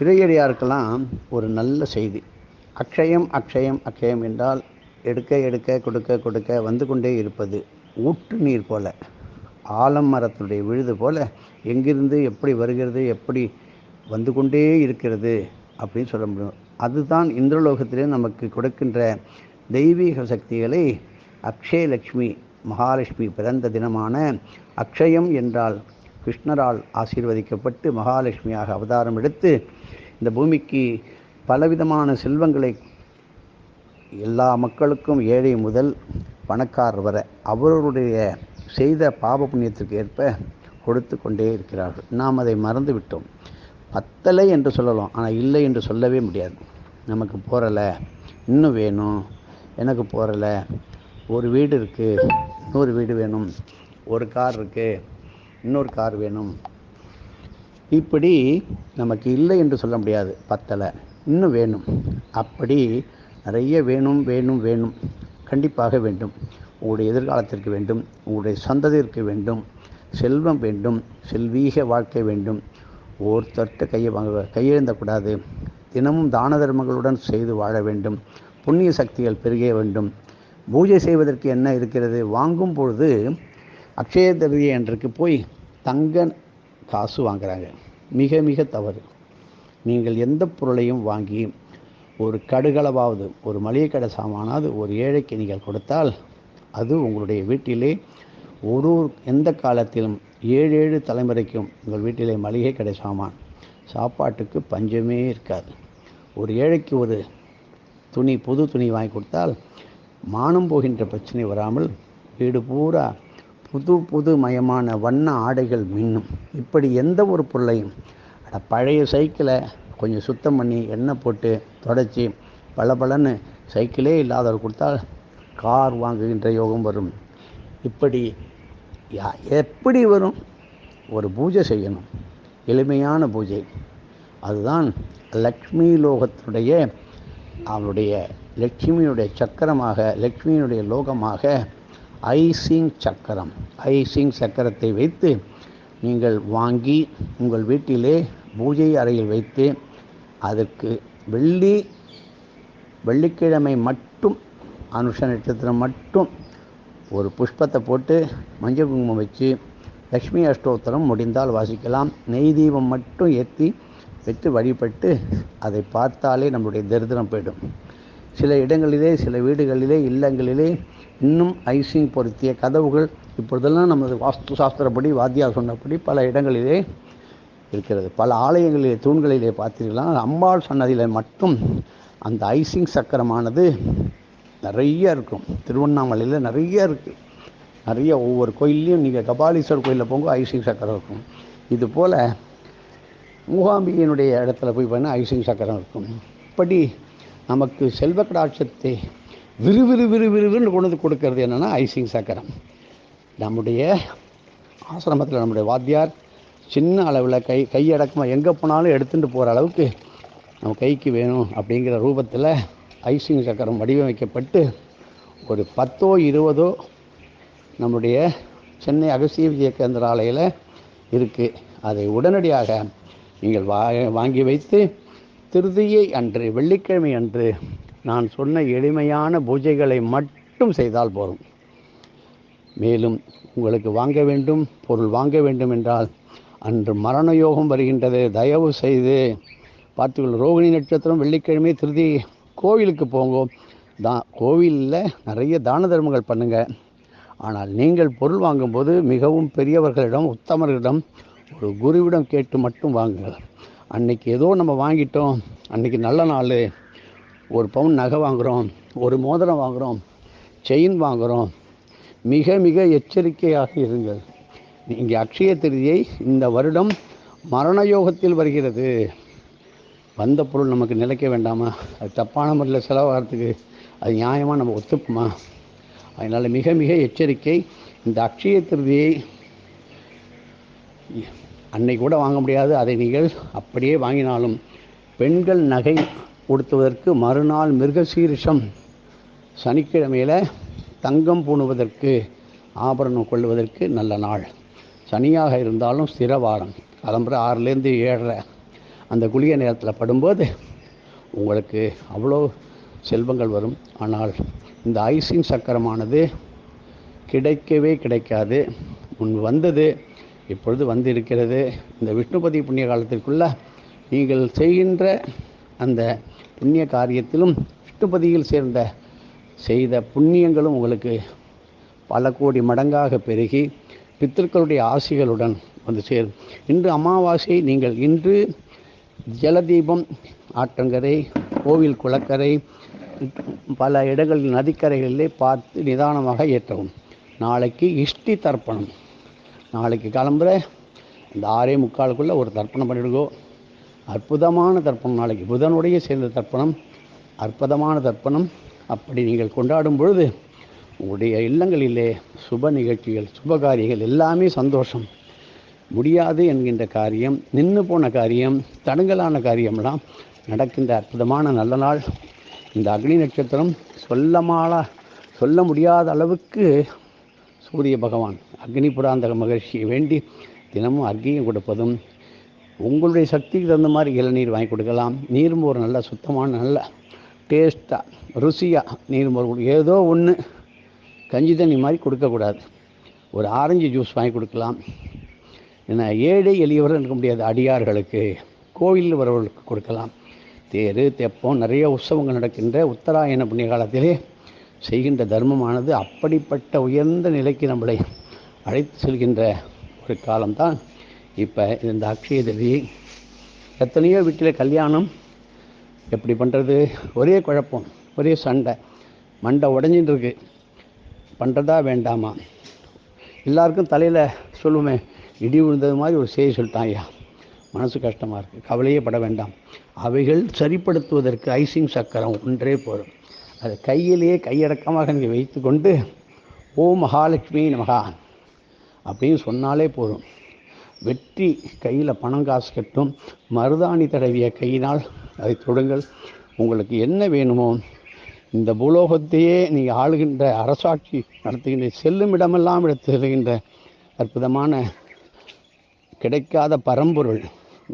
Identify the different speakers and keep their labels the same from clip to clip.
Speaker 1: இறையடியாருக்கெல்லாம் ஒரு நல்ல செய்தி. அக்ஷயம் அக்ஷயம் அக்ஷயம் என்றால் எடுக்க எடுக்க கொடுக்க கொடுக்க வந்து கொண்டே இருப்பது. ஊற்று நீர் போல ஆலம் மரத்துடைய விழுது போல எங்கிருந்து எப்படி வருகிறது எப்படி வந்து கொண்டே இருக்கிறது அப்படின்னு சொல்ல முடியும். அதுதான் இந்திரலோகத்திலே நமக்கு கொடுக்கின்ற தெய்வீக சக்திகளை அக்ஷயலக்ஷ்மி மகாலட்சுமி பிறந்த தினமான அக்ஷயம் என்றால் கிருஷ்ணரால் ஆசீர்வதிக்கப்பட்டு மகாலட்சுமியாக அவதாரம் எடுத்து இந்த பூமிக்கு பலவிதமான செல்வங்களை எல்லா மக்களுக்கும் ஏழை முதல் பணக்காரர் வர அவர்களுடைய செய்த பாப புண்ணியத்திற்கு ஏற்ப கொடுத்து கொண்டே இருக்கிறார்கள். நாம் அதை மறந்துவிட்டோம். பத்தலை என்று சொல்லலாம். ஆனால் இல்லை என்று சொல்லவே முடியாது. நமக்கு போகிறலை இன்னும் வேணும். எனக்கு போகிறலை ஒரு வீடு இருக்குது இன்னொரு வீடு வேணும். ஒரு கார் இருக்குது இன்னொரு கார் வேணும். இப்படி நமக்கு இல்லை என்று சொல்ல முடியாது. பத்தலை. இன்னும் வேணும். அப்படி நிறைய வேணும் வேணும் வேணும். கண்டிப்பாக வேண்டும். உங்களுடைய எதிர்காலத்திற்கு வேண்டும். உங்களுடைய சந்ததிற்கு வேண்டும். செல்வம் வேண்டும். செல்வீக வாழ்க்கை வேண்டும். ஒருத்தர்கிட்ட கையை வாங்க கையெழுந்தக்கூடாது. தினமும் தான தர்மங்களுடன் செய்து வாழ வேண்டும். புண்ணிய சக்திகள் பெருக வேண்டும். பூஜை செய்வதற்கு என்ன இருக்கிறது? வாங்கும் பொழுது அக்ஷய திருதியை என்றுக்கு போய் தங்க காசு வாங்குறாங்க. மிக மிக தவறு. நீங்கள் எந்த பொருளையும் வாங்கி ஒரு கடுகளவாவது ஒரு மளிகை கடை சாமானாவது ஒரு ஏழைக்கு நீங்கள் கொடுத்தால் அது உங்களுடைய வீட்டிலே ஒரு ஒரு எந்த காலத்திலும் ஏழு ஏழு தலைமுறைக்கும் உங்கள் வீட்டிலே மளிகை கடை சாமான். சாப்பாட்டுக்கு பஞ்சமே இருக்காது. ஒரு ஏழைக்கு ஒரு துணி புது துணி வாங்கி கொடுத்தால் மானம் போகின்ற பிரச்சனை வராமல் வீடு பூரா புது புது மயமான வண்ண ஆடைகள் மின்னும். இப்படி எந்த ஒரு பொருளையும் அட பழைய சைக்கிளை கொஞ்சம் சுத்தம் பண்ணி எண்ணெய் போட்டு தொடச்சி பளபளன்னு சைக்கிளே இல்லாதவர் கொடுத்தால் கார் வாங்குகின்ற யோகம் வரும். இப்படி யா எப்படி வரும்? ஒரு பூஜை செய்யணும். எளிமையான பூஜை. அதுதான் லக்ஷ்மி லோகத்துடைய அவருடைய லட்சுமியுடைய சக்கரமாக லக்ஷ்மியினுடைய லோகமாக ஐசிங் சக்கரம். ஐசிங் சக்கரத்தை வைத்து நீங்கள் வாங்கி உங்கள் வீட்டிலே பூஜை அறையில் வைத்து அதற்கு வெள்ளி வெள்ளிக்கிழமை மட்டும் அனுஷ நட்சத்திரம் மட்டும் ஒரு புஷ்பத்தை போட்டு மஞ்சள் குங்குமம் வச்சு லக்ஷ்மி அஷ்டோத்திரம் முடிந்தால் வாசிக்கலாம். நெய் தீபம் மட்டும் ஏற்றி வைத்து வழிபட்டு அதை பார்த்தாலே நம்முடைய தரித்திரம் போயிடும். சில இடங்களிலே சில வீடுகளிலே இல்லங்களிலே இன்னும் ஐசிங் பொருத்திய கதவுகள் இப்பொழுதெல்லாம் நமது வாஸ்து சாஸ்திரப்படி வாத்தியார் சொன்னபடி பல இடங்களிலே இருக்கிறது. பல ஆலயங்களிலே தூண்களிலே பார்த்தீர்களா அம்பாள் சன்னதியில் மட்டும் அந்த ஐசிங் சக்கரமானது நிறைய இருக்கும். திருவண்ணாமலையில் நிறைய இருக்குது நிறைய ஒவ்வொரு கோயில்லையும் நீங்கள் கபாலீஸ்வர் கோயிலில் போங்க ஐசிங் சக்கரம் இருக்கும். இது போல் மூகாம்பிகையினுடைய இடத்துல போய் பார்த்தீங்கன்னா ஐசிங் சக்கரம் இருக்கும். இப்படி நமக்கு செல்வ கடாட்சத்தை விறுவிறு விறுவிறுன்னு கொண்டு வந்து கொடுக்கறது என்னென்னா ஐசிங் சக்கரம் நம்முடைய ஆசிரமத்தில் நம்முடைய வாத்தியார் சின்ன அளவில் கை கையடக்கமாக எங்கே போனாலும் எடுத்துகிட்டு போகிற அளவுக்கு நம்ம கைக்கு வேணும் அப்படிங்கிற ரூபத்தில் ஐசிங் சக்கரம் வடிவமைக்கப்பட்டு ஒரு பத்தோ இருபதோ நம்முடைய சென்னை அகசிய விஜய கேந்திர இருக்குது அதை உடனடியாக நீங்கள் வா வாங்கி வைத்து திருதியை அன்று வெள்ளிக்கிழமை அன்று நான் சொன்ன எளிமையான பூஜைகளை மட்டும் செய்தால் போதும். மேலும் உங்களுக்கு வாங்க வேண்டும் பொருள் வாங்க வேண்டும் என்றால் அன்று மரண யோகம் வருகின்றது. தயவு செய்து பார்த்துக்கொள்ள ரோகிணி நட்சத்திரம் வெள்ளிக்கிழமை திருதி கோவிலுக்கு போங்க. தான் கோவிலில் நிறைய தான தர்மங்கள் பண்ணுங்கள் ஆனால் நீங்கள் பொருள் வாங்கும்போது மிகவும் பெரியவர்களிடம் உத்தமர்களிடம் ஒரு குருவிடம் கேட்டு மட்டும் வாங்குங்கள். அன்னைக்கு ஏதோ நம்ம வாங்கிட்டோம். அன்னைக்கு நல்ல நாள். ஒரு பவுன் நகை வாங்குகிறோம் ஒரு மோதிரம் வாங்குகிறோம் செயின் வாங்குகிறோம் மிக மிக எச்சரிக்கையாக இருங்கள் இங்கே அக்ஷய திருதியை இந்த வருடம் மரண யோகத்தில் வருகிறது. வந்த பொருள் நமக்கு நிலைக்க வேண்டாமா? அது தப்பான முறையில் செலவாகிறதுக்கு அது நியாயமாக நம்ம ஒத்துக்குமா? அதனால் மிக மிக எச்சரிக்கை. இந்த அக்ஷய திருதியை அன்னை கூட வாங்க முடியாது. அதை நீங்கள் அப்படியே வாங்கினாலும் பெண்கள் நகை உடுத்துவதற்கு மறுநாள் மிருகசீரிஷம். சனிக்கிழமையில் தங்கம் பூணுவதற்கு ஆபரணம் கொள்வதற்கு நல்ல நாள். சனியாக இருந்தாலும் ஸ்திர வாரம். கிளம்புற ஆறுலேருந்து ஏழரை. அந்த குளிய நேரத்தில் படும்போது உங்களுக்கு அவ்வளோ செல்வங்கள் வரும். ஆனால் இந்த ஐசிங் சக்கரமானது கிடைக்கவே கிடைக்காது. முன் வந்தது இப்பொழுது வந்து இருக்கிறது இந்த விஷ்ணுபதி புண்ணிய காலத்திற்குள்ள நீங்கள் செய்கின்ற அந்த புண்ணிய காரியத்திலும் விஷ்ணுபதியில் சேர்ந்த செய்த புண்ணியங்களும் உங்களுக்கு பல கோடி மடங்காக பெருகி பித்தர்களுடைய ஆசிகளுடன் வந்து சேரும். இன்று அமாவாசை நீங்கள் இன்று ஜலதீபம் ஆற்றங்கரை கோவில் குளக்கரை பல இடங்களில் நதிக்கரைகளிலே பார்த்து நிதானமாக ஏற்றவும். நாளைக்கு இஷ்டி தர்ப்பணம். நாளைக்கு கிளம்புற இந்த ஆறே முக்காலுக்குள்ளே ஒரு தர்ப்பணம் பண்ணிவிடுங்கோ அற்புதமான தர்ப்பணம். நாளைக்கு புதனுடைய சேர்ந்த தர்ப்பணம். அற்புதமான தர்ப்பணம். அப்படி நீங்கள் கொண்டாடும் பொழுது உங்களுடைய இல்லங்களிலே சுப நிகழ்ச்சிகள் சுபகாரியங்கள் எல்லாமே சந்தோஷம். முடியாது என்கின்ற காரியம் நின்று போன காரியம் தடங்கலான காரியம்லாம் நடக்கின்ற அற்புதமான நல்ல நாள். இந்த அக்னி நட்சத்திரம் சொல்லமாலா சொல்ல முடியாத அளவுக்கு சூரிய பகவான் அக்னி புராந்தக மகிழ்ச்சியை வேண்டி தினமும் அர்க்கியம் கொடுப்பதும் உங்களுடைய சக்திக்கு தகுந்த மாதிரி இளநீர் வாங்கி கொடுக்கலாம். நீர்மோர் நல்ல சுத்தமான நல்ல டேஸ்ட்டாக ருசியாக நீர்மோர் கொடுக்க ஏதோ ஒன்று கஞ்சி தண்ணி மாதிரி கொடுக்கக்கூடாது ஒரு ஆரஞ்சு ஜூஸ் வாங்கி கொடுக்கலாம். ஏன்னா ஏழை எளியவர்கள் இருக்க முடியாது. அடியார்களுக்கு கோவிலில் வரவர்களுக்கு கொடுக்கலாம். தேர் தெப்பம் நிறைய உற்சவங்கள் நடக்கின்ற உத்தராயண புண்ணிய காலத்திலே செய்கின்ற தர்மமானது அப்படிப்பட்ட உயர்ந்த நிலைக்கு நம்மளை அழைத்து செல்கின்ற ஒரு காலம்தான் இப்போ இந்த அக்ஷய திருதி எத்தனையோ வீட்டில் கல்யாணம் எப்படி பண்ணுறது ஒரே குழப்பம் ஒரே சண்டை. மண்டை உடஞ்சின்னு இருக்கு பண்ணுறதா வேண்டாமா? எல்லாருக்கும் தலையில் சொல்லுவேன் இடி விழுந்தது மாதிரி ஒரு செய்தி சொல்லிட்டான் ஐயா. மனசு கஷ்டமாக இருக்குது கவலையே பட வேண்டாம். அவைகள் சரிப்படுத்துவதற்கு ஐசிங் சக்கரம் ஒன்றே போதும். அதை கையிலேயே கையடக்கமாக நீங்கள் வைத்துக்கொண்டு ஓ மகாலட்சுமி நமகா அப்படின்னு சொன்னாலே போதும். வெற்றி கையில் பணம் காசு கட்டும். மருதாணி தடவிய கையினால் அதை தொடுங்கள். உங்களுக்கு என்ன வேணுமோ இந்த பூலோகத்தையே நீங்கள் ஆளுகின்ற அரசாட்சி நடத்துகின்ற செல்லும் இடமெல்லாம் எடுத்து செல்கின்ற அற்புதமான கிடைக்காத பரம்பொருள்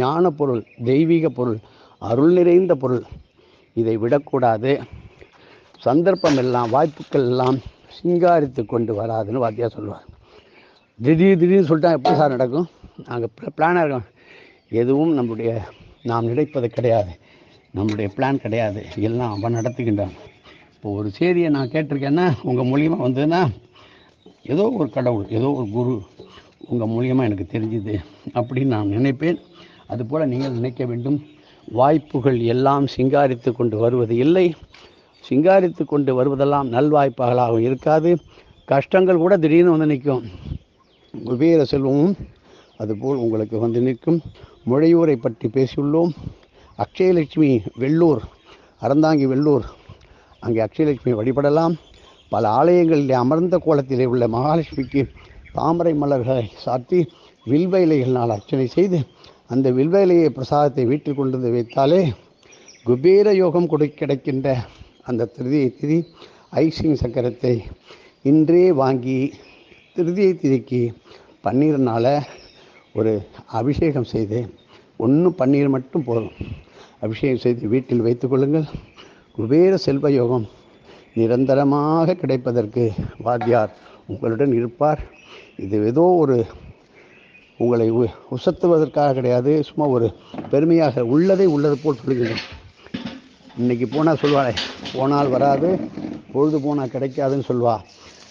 Speaker 1: ஞான பொருள் தெய்வீக பொருள் அருள் நிறைந்த பொருள். இதை விடக்கூடாது. சந்தர்ப்பம் எல்லாம் வாய்ப்புகள் எல்லாம் சிங்காரித்து கொண்டு வராதுன்னு வாத்தியா சொல்லுவார். திடீர் திடீர்னு சொல்லிட்டா எப்படி சார் நடக்கும்? நாங்கள் பிளானாக இருக்கோம். எதுவும் நம்முடைய நாம் நினைப்பது கிடையாது. நம்முடைய பிளான் கிடையாது. எல்லாம் அவன் நடத்துகின்றான். இப்போ ஒரு செய்தியை நான் கேட்டிருக்கேன்னா உங்கள் மூலியமாக வந்ததுன்னா ஏதோ ஒரு கடவுள் ஏதோ ஒரு குரு உங்கள் மூலியமாக எனக்கு தெரிஞ்சுது அப்படின்னு நான் நினைப்பேன். அதுபோல் நீங்கள் நினைக்க வேண்டும் வாய்ப்புகள் எல்லாம் சிங்காரித்து கொண்டு வருவது இல்லை. சிங்காரித்து கொண்டு வருவதெல்லாம் நல்வாய்ப்புகளாகவும் இருக்காது. கஷ்டங்கள் கூட திடீர்னு வந்து நிற்கும். குபேர செல்வமும் அதுபோல் உங்களுக்கு வந்து நிற்கும். முழையூரை பற்றி பேசியுள்ளோம். அக்ஷயலட்சுமி வெள்ளூர் அறந்தாங்கி வெள்ளூர். அங்கே அக்ஷயலட்சுமி வழிபடலாம். பல ஆலயங்களில் அமர்ந்த கோலத்திலே உள்ள மகாலட்சுமிக்கு தாமரை மலர்களை சாத்தி வில்வ இலைகளினால் அர்ச்சனை செய்து அந்த வில்வ இலையை பிரசாதத்தை வீட்டில் கொண்டு வந்து வைத்தாலே குபேர யோகம் கொடு கிடைக்கின்ற அந்த திருதியை திதி ஐசிங் சக்கரத்தை இன்றே வாங்கி திருதியை திதிக்கு பன்னீர்னால் ஒரு அபிஷேகம் செய்து ஒன்றும் பன்னீர் மட்டும் போதும். அபிஷேகம் செய்து வீட்டில் வைத்துக்கொள்ளுங்கள் குபேர செல்வ யோகம் நிரந்தரமாக கிடைப்பதற்கு வாத்தியார் உங்களுடன் இருப்பார். இது ஏதோ ஒரு உங்களை உ- உசத்துவதற்காக கிடையாது. சும்மா ஒரு பெருமையாக உள்ளதை உள்ளது போல் சொல்லுகிறேன் இன்றைக்கி போனால் சொல்வாளே போனால் வராது பொழுது போனால் கிடைக்காதுன்னு சொல்வா.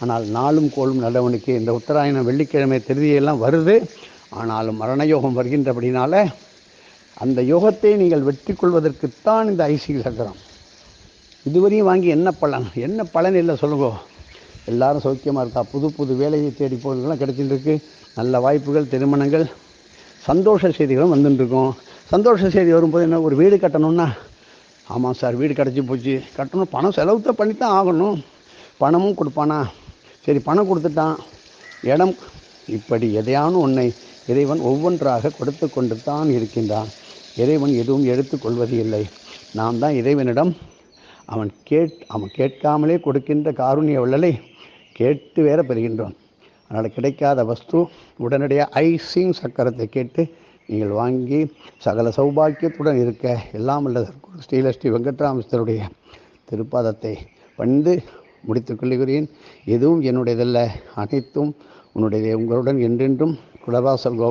Speaker 1: ஆனால் நாளும் கோளும் நல்லவனுக்கு இந்த உத்தராயணம் வெள்ளிக்கிழமை திருதியெல்லாம் வருது. ஆனாலும் மரண யோகம் வருகின்றபடினால அந்த யோகத்தை நீங்கள் வெற்றி கொள்வதற்குத்தான் இந்த ஐசிங் சக்கரம். இதுவரையும் வாங்கி என்ன பலன்? என்ன பலன் இல்லை சொல்லுங்க. எல்லாரும் சௌக்கியமாக இருக்கா? புது புது வேலையை தேடி போகிறதுலாம் கிடைச்சிட்டுருக்கு. நல்ல வாய்ப்புகள் திருமணங்கள் சந்தோஷ செய்திகளும் வந்துட்டுருக்கோம். சந்தோஷ செய்தி வரும்போது என்ன ஒரு வீடு கட்டணும்னா? ஆமாம் சார் வீடு கிடச்சி போச்சு. கட்டணும். பணம் செலவு தான் பண்ணி தான் ஆகணும். பணமும் கொடுப்பானா? சரி பணம் கொடுத்துட்டான். இடம் இப்படி எதையானும் ஒன்றை இறைவன் ஒவ்வொன்றாக கொடுத்து கொண்டு தான் இருக்கின்றான். இறைவன் எதுவும் எடுத்துக்கொள்வது இல்லை நாம் தான் இறைவனிடம் அவன் கேட் அவன் கேட்காமலே கொடுக்கின்ற காருண்ய வள்ளலை கேட்டு வேற பெறுகின்றோம். அதனால் கிடைக்காத வஸ்து உடனடியாக ஐசிங் சக்கரத்தை கேட்டு நீங்கள் வாங்கி சகல சௌபாக்கியத்துடன் இருக்க எல்லாம் அல்ல ஸ்ரீலஸ்ரீ வெங்கட்ராமஸ்தருடைய திருப்பாதத்தை பணிந்து முடித்துக் கொள்கிறேன். எதுவும் என்னுடையதல்ல. அனைத்தும் உன்னுடைய உங்களுடன் என்றென்றும் Could have also go